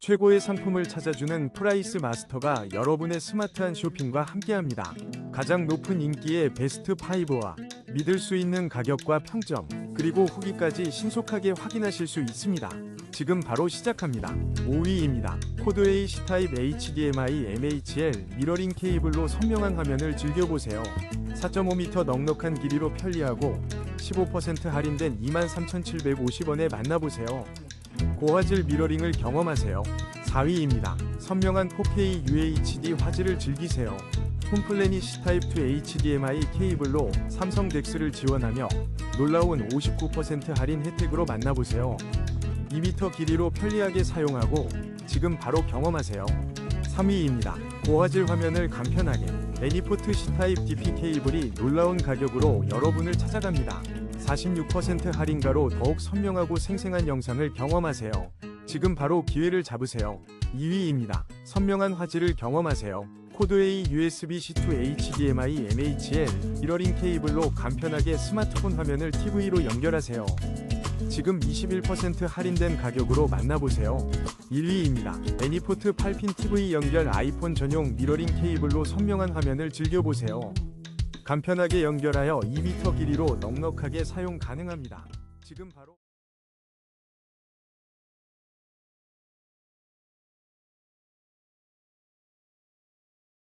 최고의 상품을 찾아주는 프라이스 마스터가 여러분의 스마트한 쇼핑과 함께합니다. 가장 높은 인기의 베스트 5와 믿을 수 있는 가격과 평점, 그리고 후기까지 신속하게 확인하실 수 있습니다. 지금 바로 시작합니다. 5위입니다. 코드 A C타입 HDMI MHL 미러링 케이블로 선명한 화면을 즐겨보세요. 4.5m 넉넉한 길이로 편리하고 15% 할인된 23,750원에 만나보세요. 고화질 미러링을 경험하세요. 4위입니다. 선명한 4K UHD 화질을 즐기세요. 홈플래닛 C타입 2 HDMI 케이블로 삼성 덱스를 지원하며 놀라운 59% 할인 혜택으로 만나보세요. 2m 길이로 편리하게 사용하고 지금 바로 경험하세요. 3위입니다. 고화질 화면을 간편하게 애니포트 C타입 DP 케이블이 놀라운 가격으로 여러분을 찾아갑니다. 46% 할인가로 더욱 선명하고 생생한 영상을 경험하세요. 지금 바로 기회를 잡으세요. 2위입니다. 선명한 화질을 경험하세요. 코드 A USB-C to HDMI MHL 미러링 케이블로 간편하게 스마트폰 화면을 TV로 연결하세요. 지금 21% 할인된 가격으로 만나보세요. 1위입니다. 애니포트 8핀 TV 연결 아이폰 전용 미러링 케이블로 선명한 화면을 즐겨보세요. 간편하게 연결하여 2m 길이로 넉넉하게 사용 가능합니다. 지금 바로